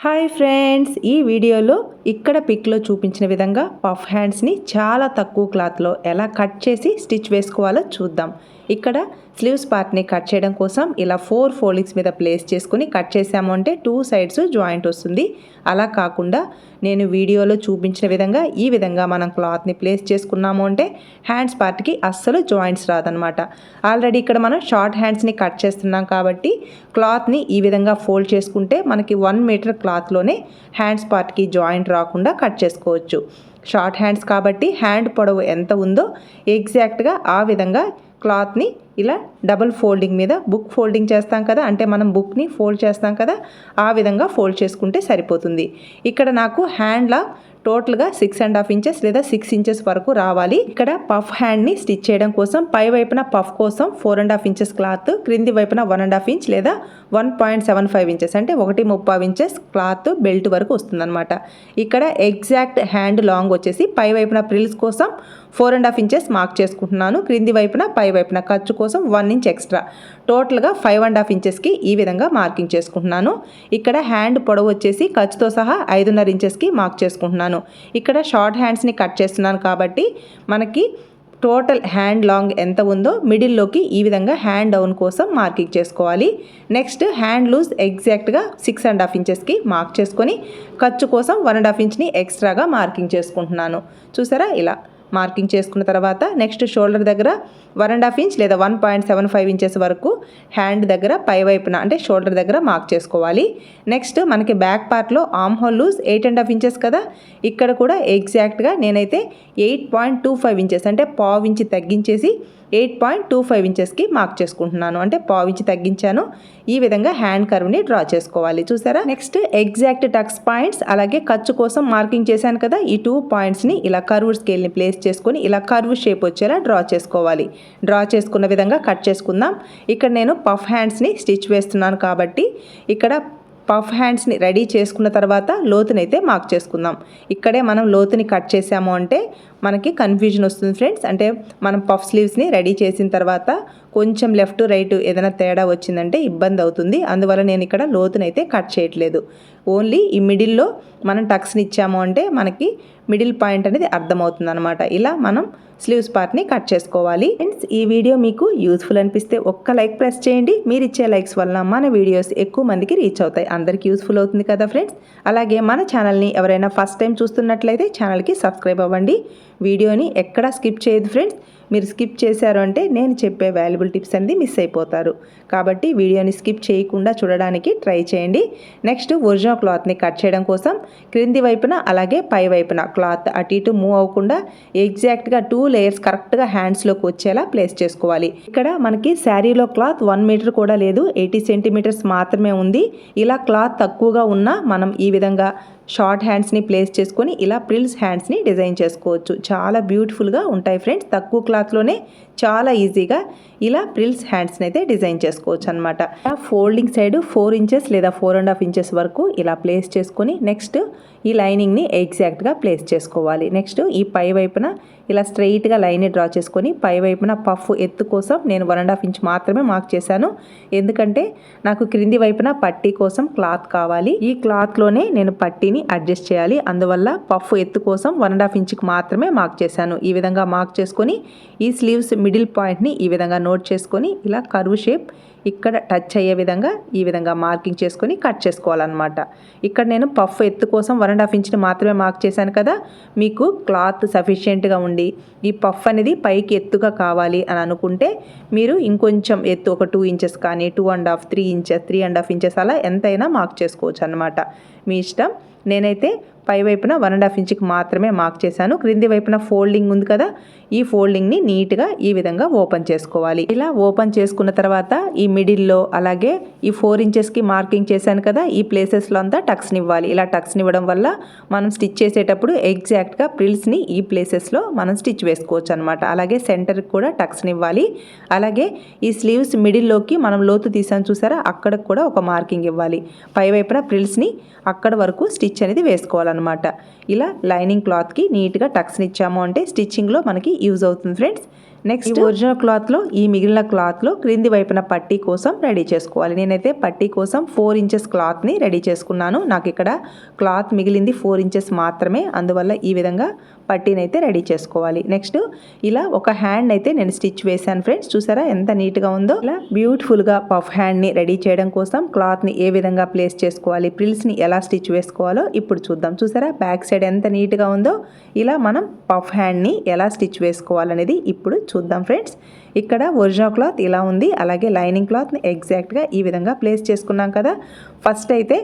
Hi friends ఈ వీడియోలో ఇక్కడ పిక్లో చూపించిన విధంగా పఫ్ హ్యాండ్స్ని చాలా తక్కువ క్లాత్లో ఎలా కట్ చేసి స్టిచ్ వేసుకోవాలో చూద్దాం. ఇక్కడ స్లీవ్స్ పార్ట్ని కట్ చేయడం కోసం ఇలా ఫోర్ ఫోల్డింగ్స్ మీద ప్లేస్ చేసుకుని కట్ చేసాము అంటే టూ సైడ్స్ జాయింట్ వస్తుంది. అలా కాకుండా నేను వీడియోలో చూపించిన విధంగా ఈ విధంగా మనం క్లాత్ని ప్లేస్ చేసుకున్నాము అంటే హ్యాండ్స్ పార్ట్కి అస్సలు జాయింట్స్ రాదనమాట ఆల్రెడీ ఇక్కడ మనం షార్ట్ హ్యాండ్స్ని కట్ చేస్తున్నాం కాబట్టి క్లాత్ని ఈ విధంగా ఫోల్డ్ చేసుకుంటే మనకి వన్ మీటర్ క్లాత్లోనే హ్యాండ్స్ పార్ట్కి జాయింట్ రాకుండా కట్ చేసుకోవచ్చు. షార్ట్ హ్యాండ్స్ కాబట్టి హ్యాండ్ పొడవు ఎంత ఉందో ఎగ్జాక్ట్గా ఆ విధంగా క్లాత్ని ఇలా డబుల్ ఫోల్డింగ్ మీద బుక్ ఫోల్డింగ్ చేస్తాం కదా అంటే మనం బుక్ని ఫోల్డ్ చేస్తాం కదా ఆ విధంగా ఫోల్డ్ చేసుకుంటే సరిపోతుంది. ఇక్కడ నాకు హ్యాండ్లా టోటల్గా సిక్స్ అండ్ హాఫ్ ఇంచెస్ లేదా సిక్స్ ఇంచెస్ వరకు రావాలి. ఇక్కడ పఫ్ హ్యాండ్ని స్టిచ్ చేయడం కోసం పై వైపున పఫ్ కోసం four and half inches cloth క్రింది వైపున వన్ అండ్ హాఫ్ ఇంచ్ లేదా one point seven five inches అంటే ఒకటి ముప్పై ఇంచెస్ క్లాత్ బెల్ట్ వరకు వస్తుందన్నమాట. ఇక్కడ ఎగ్జాక్ట్ హ్యాండ్ లాంగ్ వచ్చేసి పై వైపున ప్రిల్స్ కోసం four and half inches mark చేసుకుంటున్నాను. క్రింది వైపున పై వైపున ఖర్చు కోసం వన్ ఇంచ్ ఎక్స్ట్రా. టోటల్గా ఫైవ్ అండ్ హాఫ్ ఇంచెస్కి ఈ విధంగా మార్కింగ్ చేసుకుంటున్నాను. ఇక్కడ హ్యాండ్ పొడవు వచ్చేసి ఖర్చుతో సహా ఐదున్నర ఇంచెస్కి మార్క్ చేసుకుంటున్నాను. ఇక్కడ షార్ట్ హ్యాండ్స్ని కట్ చేస్తున్నాను కాబట్టి మనకి టోటల్ హ్యాండ్ లాంగ్ ఎంత ఉందో మిడిల్లోకి ఈ విధంగా హ్యాండ్ డౌన్ కోసం మార్కింగ్ చేసుకోవాలి. నెక్స్ట్ హ్యాండ్ లూజ్ ఎగ్జాక్ట్గా సిక్స్ అండ్ హాఫ్ ఇంచెస్కి మార్క్ చేసుకొని ఖర్చు కోసం వన్ అండ్ హాఫ్ ఇంచ్ని ఎక్స్ట్రాగా మార్కింగ్ చేసుకుంటున్నాను. చూసారా ఇలా? మార్కింగ్ చేసుకున్న తర్వాత నెక్స్ట్ షోల్డర్ దగ్గర వన్ అండ్ హాఫ్ ఇంచ్ లేదా one point seven five inches వరకు హ్యాండ్ దగ్గర పై వైపున అంటే షోల్డర్ దగ్గర మార్క్ చేసుకోవాలి. నెక్స్ట్ మనకి బ్యాక్ పార్ట్లో armhole loose eight and half inches కదా. ఇక్కడ కూడా ఎగ్జాక్ట్గా నేనైతే eight point two five inches అంటే పావు ఇంచి తగ్గించేసి ఎయిట్ పాయింట్ టూ ఫైవ్ ఇంచెస్కి మార్క్ చేసుకుంటున్నాను. అంటే పావు ఇంచి తగ్గించాను. ఈ విధంగా హ్యాండ్ కర్వ్ని డ్రా చేసుకోవాలి. చూసారా? నెక్స్ట్ ఎగ్జాక్ట్ టక్స్ పాయింట్స్ అలాగే ఖర్చు కోసం మార్కింగ్ చేశాను కదా. ఈ టూ పాయింట్స్ని ఇలా కర్వ్ స్కేల్ని ప్లేస్ చేసుకొని ఇలా కర్వ్ షేప్ వచ్చేలా డ్రా చేసుకోవాలి. డ్రా చేసుకున్న విధంగా కట్ చేసుకుందాం. ఇక్కడ నేను పఫ్ హ్యాండ్స్ని స్టిచ్ వేస్తున్నాను కాబట్టి ఇక్కడ పఫ్ హ్యాండ్స్ని రెడీ చేసుకున్న తర్వాత లోతునైతే మార్క్ చేసుకుందాం. ఇక్కడే మనం లోతుని కట్ చేసాము అంటే మనకి కన్ఫ్యూజన్ వస్తుంది ఫ్రెండ్స్ అంటే మనం పఫ్ స్లీవ్స్ని రెడీ చేసిన తర్వాత కొంచెం లెఫ్ట్ రైట్ ఏదైనా తేడా వచ్చిందంటే ఇబ్బంది అవుతుంది. అందువల్ల నేను ఇక్కడ లోతునైతే కట్ చేయట్లేదు. ఓన్లీ ఈ మిడిల్లో మనం టక్స్ని ఇచ్చాము అంటే మనకి మిడిల్ పాయింట్ అనేది అర్థమవుతుంది అనమాట ఇలా మనం స్లీవ్స్ పార్ట్ని కట్ చేసుకోవాలి. ఫ్రెండ్స్ ఈ వీడియో మీకు యూస్ఫుల్ అనిపిస్తే ఒక్క లైక్ ప్రెస్ చేయండి. మీరు ఇచ్చే లైక్స్ వల్ల మన వీడియోస్ ఎక్కువ మందికి రీచ్ అవుతాయి. అందరికీ యూస్ఫుల్ అవుతుంది కదా ఫ్రెండ్స్ అలాగే మన ఛానల్ని ఎవరైనా ఫస్ట్ టైం చూస్తున్నట్లయితే ఛానల్కి సబ్స్క్రైబ్ అవ్వండి. వీడియోని ఎక్కడా స్కిప్ చేయదు ఫ్రెండ్స్. మీరు స్కిప్ చేశారు అంటే నేను చెప్పే వాల్యుబుల్ టిప్స్ అనేది మిస్ అయిపోతారు. కాబట్టి వీడియోని స్కిప్ చేయకుండా చూడడానికి ట్రై చేయండి. నెక్స్ట్ ఒరిజినల్ క్లాత్ని కట్ చేయడం కోసం క్రింది వైపున అలాగే పై వైపున క్లాత్ అటు ఇటు మూవ్ అవ్వకుండా ఎగ్జాక్ట్గా టూ లేయర్స్ కరెక్ట్గా హ్యాండ్స్లోకి వచ్చేలా ప్లేస్ చేసుకోవాలి. ఇక్కడ మనకి శారీలో క్లాత్ వన్ మీటర్ కూడా లేదు ఎయిటీ సెంటీమీటర్స్ మాత్రమే ఉంది. ఇలా క్లాత్ తక్కువగా ఉన్నా మనం ఈ విధంగా షార్ట్ హ్యాండ్స్ని ప్లేస్ చేసుకొని ఇలా ప్రిల్స్ హ్యాండ్స్ని డిజైన్ చేసుకోవచ్చు. చాలా బ్యూటిఫుల్గా ఉంటాయి ఫ్రెండ్స్. తక్కువ క్లాత్లోనే చాలా ఈజీగా ఇలా ప్రిల్స్ హ్యాండ్స్ని అయితే డిజైన్ చేసుకోవచ్చు అనమాట ఫోల్డింగ్ సైడ్ ఫోర్ ఇంచెస్ లేదా ఫోర్ అండ్ హాఫ్ ఇంచెస్ వరకు ఇలా ప్లేస్ చేసుకొని నెక్స్ట్ ఈ లైనింగ్ని ఎగ్జాక్ట్గా ప్లేస్ చేసుకోవాలి. నెక్స్ట్ ఈ పై వైపున ఇలా స్ట్రైట్గా లైన్ డ్రా చేసుకొని పై వైపున పఫ్ ఎత్తు కోసం నేను వన్ అండ్ హాఫ్ ఇంచ్ మాత్రమే మార్క్ చేశాను. ఎందుకంటే నాకు క్రింది వైపున పట్టీ కోసం క్లాత్ కావాలి. ఈ క్లాత్లోనే నేను పట్టీని అడ్జస్ట్ చేయాలి. అందువల్ల పఫ్ ఎత్తు కోసం వన్ అండ్ హాఫ్ ఇంచ్కి మాత్రమే మార్క్ చేశాను. ఈ విధంగా మార్క్ చేసుకొని ఈ స్లీవ్స్ మిడిల్ పాయింట్ని ఈ విధంగా నోట్ చేసుకొని ఇలా కర్వ్ షేప్ ఇక్కడ టచ్ అయ్యే విధంగా ఈ విధంగా మార్కింగ్ చేసుకొని కట్ చేసుకోవాలన్నమాట. ఇక్కడ నేను పఫ్ ఎత్తు కోసం వన్ అండ్ హాఫ్ ఇంచ్ని మాత్రమే మార్క్ చేశాను కదా మీకు క్లాత్ సఫిషియెంట్గా ఉండి ఈ పఫ్ అనేది పైకి ఎత్తుగా కావాలి అని అనుకుంటే మీరు ఇంకొంచెం ఎత్తు ఒక టూ ఇంచెస్ కానీ two and half three inches three and half inches అలా ఎంతైనా మార్క్ చేసుకోవచ్చు అనమాట మీ ఇష్టం? నేనైతే పై వైపున వన్ అండ్ హాఫ్ ఇంచ్కి మాత్రమే మార్క్ చేశాను. క్రింది వైపున ఫోల్డింగ్ ఉంది కదా ఈ ఫోల్డింగ్ని నీట్గా ఈ విధంగా ఓపెన్ చేసుకోవాలి. ఇలా ఓపెన్ చేసుకున్న తర్వాత ఈ మిడిల్లో అలాగే ఈ ఫోర్ ఇంచెస్కి మార్కింగ్ చేశాను కదా ఈ ప్లేసెస్లో అంతా టక్స్ని ఇవ్వాలి. ఇలా టక్స్ని ఇవ్వడం వల్ల మనం స్టిచ్ చేసేటప్పుడు ఎగ్జాక్ట్గా ప్రిల్స్ని ఈ ప్లేసెస్లో మనం స్టిచ్ వేసుకోవచ్చు అనమాట అలాగే సెంటర్కి కూడా టక్స్ని ఇవ్వాలి. అలాగే ఈ స్లీవ్స్ మిడిల్లోకి మనం లోతు తీసాను చూసారా అక్కడ కూడా ఒక మార్కింగ్ ఇవ్వాలి. పై వైపున ప్రిల్స్ని అక్కడ వరకు స్టిచ్ స్టిచ్ అనేది వేసుకోవాలన్నమాట. ఇలా లైనింగ్ క్లాత్కి నీట్గా టక్స్ని ఇచ్చాము అంటే స్టిచ్చింగ్లో మనకి యూజ్ అవుతుంది ఫ్రెండ్స్. నెక్స్ట్ ఒరిజినల్ క్లాత్లో ఈ మిగిలిన క్లాత్లో క్రింది వైపున పట్టీ కోసం రెడీ చేసుకోవాలి. నేనైతే పట్టీ కోసం ఫోర్ ఇంచెస్ క్లాత్ని రెడీ చేసుకున్నాను. నాకు ఇక్కడ క్లాత్ మిగిలింది ఫోర్ ఇంచెస్ మాత్రమే. అందువల్ల ఈ విధంగా పట్టీని అయితే రెడీ చేసుకోవాలి. నెక్స్ట్ ఇలా ఒక హ్యాండ్ అయితే నేను స్టిచ్ వేశాను ఫ్రెండ్స్ చూసారా ఎంత నీట్గా ఉందో? ఇలా బ్యూటిఫుల్గా పఫ్ హ్యాండ్ని రెడీ చేయడం కోసం క్లాత్ని ఏ విధంగా ప్లేస్ చేసుకోవాలి? ప్రిల్స్ని ఎలా స్టిచ్ వేసుకోవాలో ఇప్పుడు చూద్దాం. చూసారా? బ్యాక్ సైడ్ ఎంత నీట్గా ఉందో? ఇలా మనం పఫ్ హ్యాండ్ని ఎలా స్టిచ్ వేసుకోవాలనేది ఇప్పుడు చూద్దాం ఫ్రెండ్స్. ఇక్కడ ఒరిజినల్ క్లాత్ ఇలా ఉంది. అలాగే లైనింగ్ క్లాత్ని ఎగ్జాక్ట్గా ఈ విధంగా ప్లేస్ చేసుకున్నాం కదా. ఫస్ట్ అయితే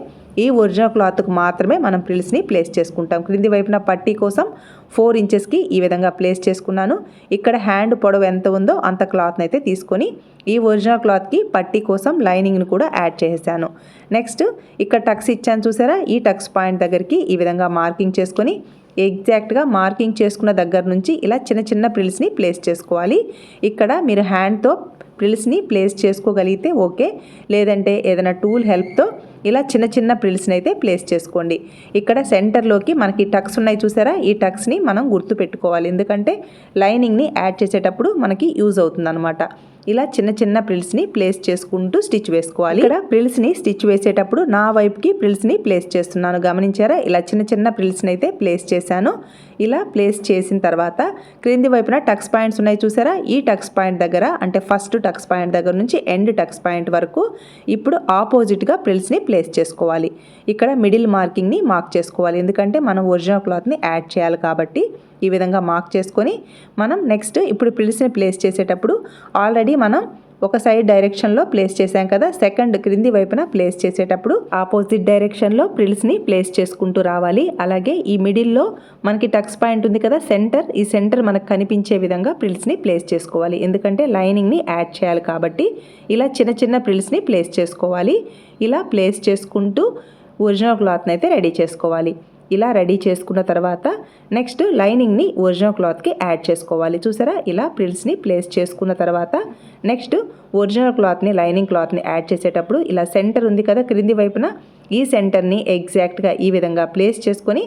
ఈ ఒరిజినల్ క్లాత్కు మాత్రమే మనం ప్రిల్స్ని ప్లేస్ చేసుకుంటాం. క్రింది వైపున పట్టీ కోసం ఫోర్ ఇంచెస్కి ఈ విధంగా ప్లేస్ చేసుకున్నాను. ఇక్కడ హ్యాండ్ పొడవు ఎంత ఉందో అంత క్లాత్ని అయితే తీసుకొని ఈ ఒరిజినల్ క్లాత్కి పట్టీ కోసం లైనింగ్ని కూడా యాడ్ చేసేసాను. నెక్స్ట్ ఇక్కడ టక్స్ ఇచ్చాను చూసారా? ఈ టక్స్ పాయింట్ దగ్గరికి ఈ విధంగా మార్కింగ్ చేసుకొని ఎగ్జాక్ట్గా మార్కింగ్ చేసుకున్న దగ్గర నుంచి ఇలా చిన్న చిన్న ప్రిల్స్ని ప్లేస్ చేసుకోవాలి. ఇక్కడ మీరు హ్యాండ్తో ప్రిల్స్ని ప్లేస్ చేసుకోగలిగితే ఓకే లేదంటే ఏదైనా టూల్ హెల్ప్తో ఇలా చిన్న చిన్న ప్రిల్స్ని అయితే ప్లేస్ చేసుకోండి. ఇక్కడ సెంటర్లోకి మనకి టక్స్ ఉన్నాయి చూసారా? ఈ టక్స్ని మనం గుర్తు పెట్టుకోవాలి. ఎందుకంటే లైనింగ్ని యాడ్ చేసేటప్పుడు మనకి యూజ్ అవుతుంది అనమాట ఇలా చిన్న చిన్న ప్రిల్స్ని ప్లేస్ చేసుకుంటూ స్టిచ్ వేసుకోవాలి. ఇక్కడ ప్రిల్స్ని స్టిచ్ వేసేటప్పుడు నా వైపుకి ప్రిల్స్ని ప్లేస్ చేస్తున్నాను. గమనించారా? ఇలా చిన్న చిన్న ప్రిల్స్ని అయితే ప్లేస్ చేశాను. ఇలా ప్లేస్ చేసిన తర్వాత క్రింది వైపున టక్స్ పాయింట్స్ ఉన్నాయి చూసారా? ఈ టక్స్ పాయింట్ దగ్గర అంటే ఫస్ట్ టక్స్ పాయింట్ దగ్గర నుంచి ఎండ్ టక్స్ పాయింట్ వరకు ఇప్పుడు ఆపోజిట్గా ప్రిల్స్ని ప్లేస్ చేసుకోవాలి. ఇక్కడ మిడిల్ మార్కింగ్ని మార్క్ చేసుకోవాలి. ఎందుకంటే మనం ఒరిజినల్ క్లాత్ని యాడ్ చేయాలి కాబట్టి ఈ విధంగా మార్క్ చేసుకొని మనం నెక్స్ట్ ఇప్పుడు పిల్స్ని ప్లేస్ చేసేటప్పుడు ఆల్రెడీ మనం ఒక సైడ్ డైరెక్షన్లో ప్లేస్ చేశాం కదా సెకండ్ క్రింది వైపున ప్లేస్ చేసేటప్పుడు ఆపోజిట్ డైరెక్షన్లో ప్రిల్స్ని ప్లేస్ చేసుకుంటూ రావాలి. అలాగే ఈ మిడిల్లో మనకి టక్స్ పాయింట్ ఉంది కదా సెంటర్ ఈ సెంటర్ మనకు కనిపించే విధంగా ప్రిల్స్ని ప్లేస్ చేసుకోవాలి. ఎందుకంటే లైనింగ్ని యాడ్ చేయాలి కాబట్టి ఇలా చిన్న చిన్న ప్రిల్స్ని ప్లేస్ చేసుకోవాలి. ఇలా ప్లేస్ చేసుకుంటూ ఒరిజినల్ క్లాత్ని అయితే రెడీ చేసుకోవాలి. ఇలా రెడీ చేసుకున్న తర్వాత నెక్స్ట్ లైనింగ్ని ఒరిజినల్ క్లాత్కి యాడ్ చేసుకోవాలి. చూసారా? ఇలా ప్రిల్స్ని ప్లేస్ చేసుకున్న తర్వాత నెక్స్ట్ ఒరిజినల్ క్లాత్ని లైనింగ్ క్లాత్ని యాడ్ చేసేటప్పుడు ఇలా సెంటర్ ఉంది కదా క్రింది వైపున ఈ సెంటర్ని ఎగ్జాక్ట్గా ఈ విధంగా ప్లేస్ చేసుకొని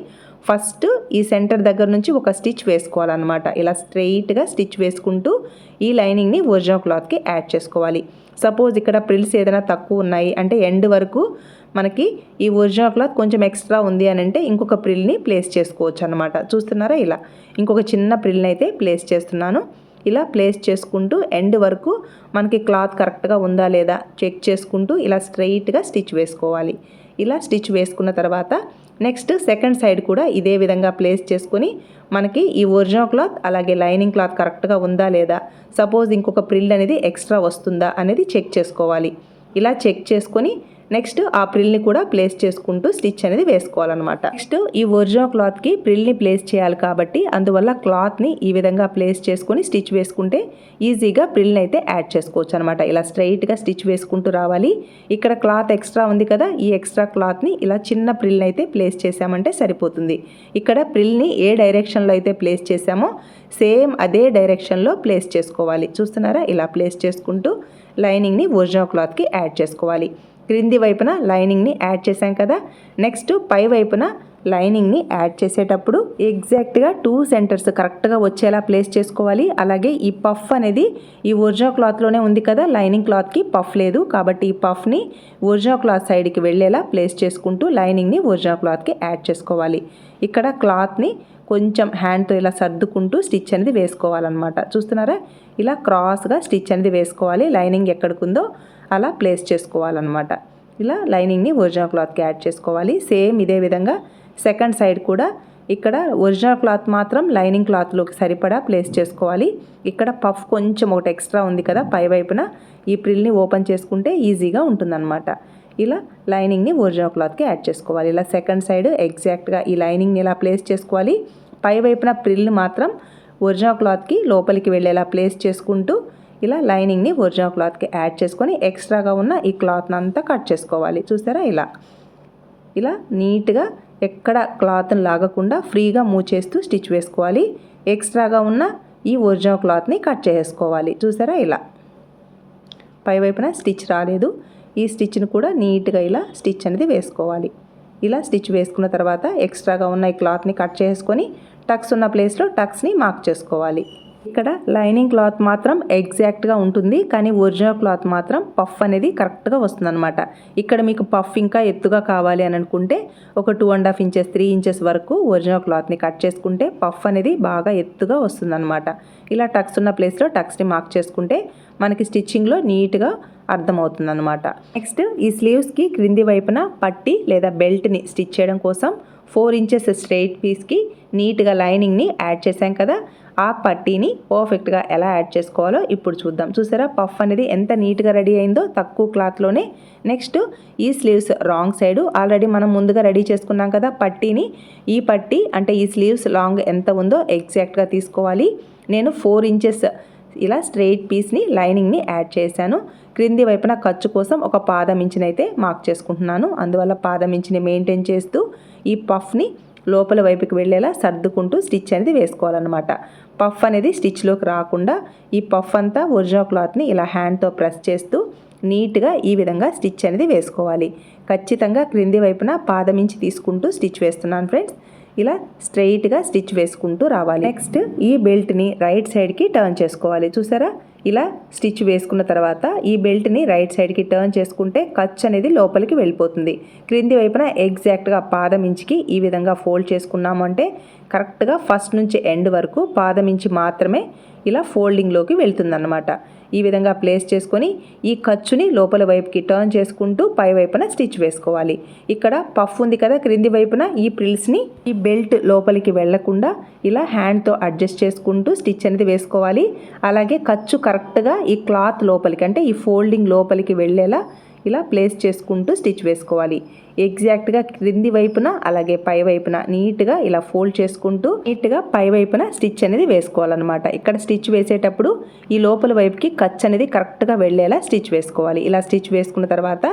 ఫస్ట్ ఈ సెంటర్ దగ్గర నుంచి ఒక స్టిచ్ వేసుకోవాలన్నమాట. ఇలా స్ట్రెయిట్గా స్టిచ్ వేసుకుంటూ ఈ లైనింగ్ని ఒరిజినల్ క్లాత్కి యాడ్ చేసుకోవాలి. సపోజ్ ఇక్కడ ప్రిల్స్ ఏదైనా తక్కువ ఉన్నాయి అంటే ఎండ్ వరకు మనకి ఈ ఒరిజినల్ క్లాత్ కొంచెం ఎక్స్ట్రా ఉంది అని అంటే ఇంకొక ప్రిల్ని ప్లేస్ చేసుకోవచ్చు అనమాట చూస్తున్నారా ఇలా? ఇంకొక చిన్న ప్రిల్ని అయితే ప్లేస్ చేస్తున్నాను. ఇలా ప్లేస్ చేసుకుంటూ ఎండ్ వరకు మనకి క్లాత్ కరెక్ట్గా ఉందా లేదా చెక్ చేసుకుంటూ ఇలా స్ట్రైట్గా స్టిచ్ వేసుకోవాలి. ఇలా స్టిచ్ వేసుకున్న తర్వాత నెక్స్ట్ సెకండ్ సైడ్ కూడా ఇదే విధంగా ప్లేస్ చేసుకొని మనకి ఈ ఒరిజినల్ క్లాత్ అలాగే లైనింగ్ క్లాత్ కరెక్ట్గా ఉందా లేదా? సపోజ్ ఇంకొక ప్రిల్ అనేది ఎక్స్ట్రా వస్తుందా అనేది చెక్ చేసుకోవాలి. ఇలా చెక్ చేసుకొని నెక్స్ట్ ఆ ప్రిల్ని కూడా ప్లేస్ చేసుకుంటూ స్టిచ్ అనేది వేసుకోవాలన్నమాట. నెక్స్ట్ ఈ ఒరిజినల్ క్లాత్కి ప్రిల్ని ప్లేస్ చేయాలి కాబట్టి అందువల్ల క్లాత్ని ఈ విధంగా ప్లేస్ చేసుకొని స్టిచ్ వేసుకుంటే ఈజీగా ప్రిల్ని అయితే యాడ్ చేసుకోవచ్చు అనమాట ఇలా స్ట్రైట్గా స్టిచ్ వేసుకుంటూ రావాలి. ఇక్కడ క్లాత్ ఎక్స్ట్రా ఉంది కదా ఈ ఎక్స్ట్రా క్లాత్ని ఇలా చిన్న ప్రిల్ని అయితే ప్లేస్ చేసామంటే సరిపోతుంది. ఇక్కడ ప్రిల్ని ఏ డైరెక్షన్లో అయితే ప్లేస్ చేసామో సేమ్ అదే డైరెక్షన్లో ప్లేస్ చేసుకోవాలి. చూస్తున్నారా? ఇలా ప్లేస్ చేసుకుంటూ లైనింగ్ని ఒరిజినల్ క్లాత్కి యాడ్ చేసుకోవాలి. క్రింది వైపున లైనింగ్ని యాడ్ చేసాం కదా. నెక్స్ట్ పై వైపున లైనింగ్ని యాడ్ చేసేటప్పుడు ఎగ్జాక్ట్గా టూ సెంటర్స్ కరెక్ట్గా వచ్చేలా ప్లేస్ చేసుకోవాలి. అలాగే ఈ పఫ్ అనేది ఈ ఒరిజినల్ క్లాత్లోనే ఉంది కదా. లైనింగ్ క్లాత్కి పఫ్ లేదు కాబట్టి ఈ పఫ్ని ఒరిజినల్ క్లాత్ సైడ్కి వెళ్ళేలా ప్లేస్ చేసుకుంటూ లైనింగ్ని ఒరిజినల్ క్లాత్కి యాడ్ చేసుకోవాలి. ఇక్కడ క్లాత్ని కొంచెం హ్యాండ్తో ఇలా సర్దుకుంటూ స్టిచ్ అనేది వేసుకోవాలన్నమాట. చూస్తున్నారా? ఇలా క్రాస్గా స్టిచ్ అనేది వేసుకోవాలి. లైనింగ్ ఎక్కడికి ఉందో అలా ప్లేస్ చేసుకోవాలన్నమాట. ఇలా లైనింగ్ని ఒరిజినల్ క్లాత్కి యాడ్ చేసుకోవాలి. సేమ్ ఇదే విధంగా సెకండ్ సైడ్ కూడా ఇక్కడ ఒరిజినల్ క్లాత్ మాత్రం లైనింగ్ క్లాత్లోకి సరిపడా ప్లేస్ చేసుకోవాలి. ఇక్కడ పఫ్ కొంచెం ఒకటి ఎక్స్ట్రా ఉంది కదా పై వైపున ఈ ప్రిల్ని ఓపెన్ చేసుకుంటే ఈజీగా ఉంటుందన్నమాట. ఇలా లైనింగ్ని ఒరిజినల్ క్లాత్కి యాడ్ చేసుకోవాలి. ఇలా సెకండ్ సైడ్ ఎగ్జాక్ట్గా ఈ లైనింగ్ని ఇలా ప్లేస్ చేసుకోవాలి? పై వైపున ప్రిల్ని మాత్రం ఒరిజినల్ క్లాత్కి లోపలికి వెళ్ళేలా ప్లేస్ చేసుకుంటూ ఇలా లైనింగ్ని ఒరిజినల్ క్లాత్కి యాడ్ చేసుకొని ఎక్స్ట్రాగా ఉన్న ఈ క్లాత్ని అంతా కట్ చేసుకోవాలి. చూసారా ఇలా? ఇలా నీట్గా ఎక్కడ క్లాత్ని లాగకుండా ఫ్రీగా మూవ్ చేస్తూ స్టిచ్ వేసుకోవాలి. ఎక్స్ట్రాగా ఉన్న ఈ ఒరిజినల్ క్లాత్ని కట్ చేసుకోవాలి. చూసారా ఇలా? పై వైపున స్టిచ్ రాలేదు. ఈ స్టిచ్ని కూడా నీట్గా ఇలా స్టిచ్ అనేది వేసుకోవాలి. ఇలా స్టిచ్ వేసుకున్న తర్వాత ఎక్స్ట్రాగా ఉన్న ఈ క్లాత్ని కట్ చేసుకొని టక్స్ ఉన్న ప్లేస్లో టక్స్ని మార్క్ చేసుకోవాలి. ఇక్కడ లైనింగ్ క్లాత్ మాత్రం ఎగ్జాక్ట్గా ఉంటుంది. కానీ ఒరిజినల్ క్లాత్ మాత్రం పఫ్ అనేది కరెక్ట్గా వస్తుందన్నమాట. ఇక్కడ మీకు పఫ్ ఇంకా ఎత్తుగా కావాలి అని అనుకుంటే ఒక two and half inches three inches వరకు ఒరిజినల్ క్లాత్ని కట్ చేసుకుంటే పఫ్ అనేది బాగా ఎత్తుగా వస్తుందన్నమాట. ఇలా టక్స్ ఉన్న ప్లేస్లో టక్స్ని మార్క్ చేసుకుంటే మనకి స్టిచ్చింగ్లో నీట్గా అర్థమవుతుందన్నమాట. నెక్స్ట్ ఈ స్లీవ్స్కి క్రింది వైపున పట్టి లేదా బెల్ట్ని స్టిచ్ చేయడం కోసం ఫోర్ ఇంచెస్ స్ట్రెయిట్ పీస్కి నీట్గా లైనింగ్ని యాడ్ చేసాం కదా. ఆ పట్టీని పర్ఫెక్ట్గా ఎలా యాడ్ చేసుకోవాలో ఇప్పుడు చూద్దాం. చూసారా? పఫ్ అనేది ఎంత నీట్గా రెడీ అయిందో తక్కువ క్లాత్లోనే నెక్స్ట్ ఈ స్లీవ్స్ రాంగ్ సైడ్ ఆల్రెడీ మనం ముందుగా రెడీ చేసుకున్నాం కదా పట్టీని. ఈ పట్టీ అంటే ఈ స్లీవ్స్ లాంగ్ ఎంత ఉందో ఎగ్జాక్ట్గా తీసుకోవాలి. నేను ఫోర్ ఇంచెస్ ఇలా స్ట్రెయిట్ పీస్ని లైనింగ్ని యాడ్ చేశాను. క్రింది వైపున ఖర్చు కోసం ఒక పాదం ఇంచునైతే మార్క్ చేసుకుంటున్నాను. అందువల్ల పాదం ఇంచుని మెయింటైన్ చేస్తూ ఈ పఫ్ని లోపల వైపుకి వెళ్ళేలా సర్దుకుంటూ స్టిచ్ అనేది వేసుకోవాలన్నమాట. పఫ్ అనేది స్టిచ్లోకి రాకుండా ఈ పఫ్ అంతా ఒరిజినల్ క్లాత్ని ఇలా హ్యాండ్తో ప్రెస్ చేస్తూ నీట్గా ఈ విధంగా స్టిచ్ అనేది వేసుకోవాలి. ఖచ్చితంగా క్రింది వైపున పాదమించి తీసుకుంటూ స్టిచ్ వేస్తున్నాను ఫ్రెండ్స్. ఇలా స్ట్రెయిట్గా స్టిచ్ వేసుకుంటూ రావాలి. నెక్స్ట్ ఈ బెల్ట్ని రైట్ సైడ్కి టర్న్ చేసుకోవాలి. చూసారా? ఇలా స్టిచ్ వేసుకున్న తర్వాత ఈ బెల్ట్ని రైట్ సైడ్కి టర్న్ చేసుకుంటే ఖర్చు అనేది లోపలికి వెళ్ళిపోతుంది. క్రింది వైపున ఎగ్జాక్ట్గా పాదం ఇంచుకి ఈ విధంగా ఫోల్డ్ చేసుకున్నాము అంటే కరెక్ట్గా ఫస్ట్ నుంచి ఎండ్ వరకు పాదం ఇంచి మాత్రమే ఇలా ఫోల్డింగ్లోకి వెళ్తుందన్నమాట. ఈ విధంగా ప్లేస్ చేసుకొని ఈ ఖర్చుని లోపల వైపుకి టర్న్ చేసుకుంటూ పై వైపున స్టిచ్ వేసుకోవాలి. ఇక్కడ పఫ్ ఉంది కదా క్రింది వైపున ఈ ప్రిల్స్ని ఈ బెల్ట్ లోపలికి వెళ్ళకుండా ఇలా హ్యాండ్తో అడ్జస్ట్ చేసుకుంటూ స్టిచ్ అనేది వేసుకోవాలి. అలాగే ఖర్చు కరెక్ట్గా ఈ క్లాత్ లోపలికి అంటే ఈ ఫోల్డింగ్ లోపలికి వెళ్ళేలా ఇలా ప్లేస్ చేసుకుంటూ స్టిచ్ వేసుకోవాలి. ఎగ్జాక్ట్గా క్రింది వైపున అలాగే పై వైపున నీట్గా ఇలా ఫోల్డ్ చేసుకుంటూ నీట్గా పై వైపున స్టిచ్ అనేది వేసుకోవాలన్నమాట. ఇక్కడ స్టిచ్ వేసేటప్పుడు ఈ లోపల వైపుకి కచ్ అనేది కరెక్ట్గా వెళ్ళేలా స్టిచ్ వేసుకోవాలి. ఇలా స్టిచ్ వేసుకున్న తర్వాత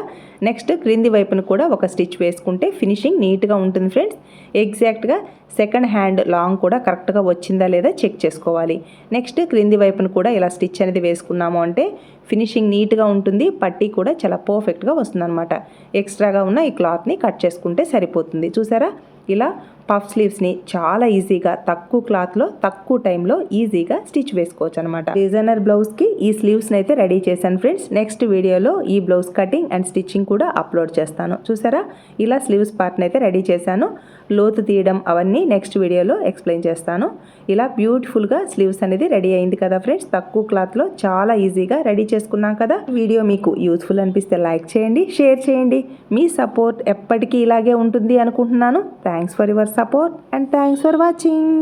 నెక్స్ట్ క్రింది వైపున కూడా ఒక స్టిచ్ వేసుకుంటే ఫినిషింగ్ నీట్గా ఉంటుంది ఫ్రెండ్స్ ఎగ్జాక్ట్గా సెకండ్ హ్యాండ్ లాంగ్ కూడా కరెక్ట్గా వచ్చిందా లేదా చెక్ చేసుకోవాలి. నెక్స్ట్ క్రింది వైపున కూడా ఇలా స్టిచ్ అనేది వేసుకున్నాము అంటే ఫినిషింగ్ నీట్గా ఉంటుంది. పట్టీ కూడా చాలా పర్ఫెక్ట్గా వస్తుందన్నమాట. ఎక్స్ట్రాగా ఉన్న ఈ క్లాత్ని కట్ చేసుకుంటే సరిపోతుంది. చూసారా? ఇలా పఫ్ స్లీవ్స్ని చాలా ఈజీగా తక్కువ క్లాత్లో తక్కువ టైంలో ఈజీగా స్టిచ్ వేసుకోవచ్చు అనమాట డిజైనర్ బ్లౌజ్కి ఈ స్లీవ్స్ని అయితే రెడీ చేశాను ఫ్రెండ్స్ నెక్స్ట్ వీడియోలో ఈ బ్లౌజ్ కటింగ్ అండ్ స్టిచ్చింగ్ కూడా అప్లోడ్ చేస్తాను. చూసారా? ఇలా స్లీవ్స్ పార్ట్ని అయితే రెడీ చేశాను. లోతు తీయడం అవన్నీ నెక్స్ట్ వీడియోలో ఎక్స్ప్లెయిన్ చేస్తాను. ఇలా బ్యూటిఫుల్గా స్లీవ్స్ అనేది రెడీ అయింది కదా ఫ్రెండ్స్ తక్కువ క్లాత్లో చాలా ఈజీగా రెడీ చేసుకున్నాం కదా. వీడియో మీకు యూస్ఫుల్ అనిపిస్తే లైక్ చేయండి షేర్ చేయండి. మీ సపోర్ట్ ఎప్పటికీ ఇలాగే ఉంటుంది అనుకుంటున్నాను. Thanks for your support and thanks for watching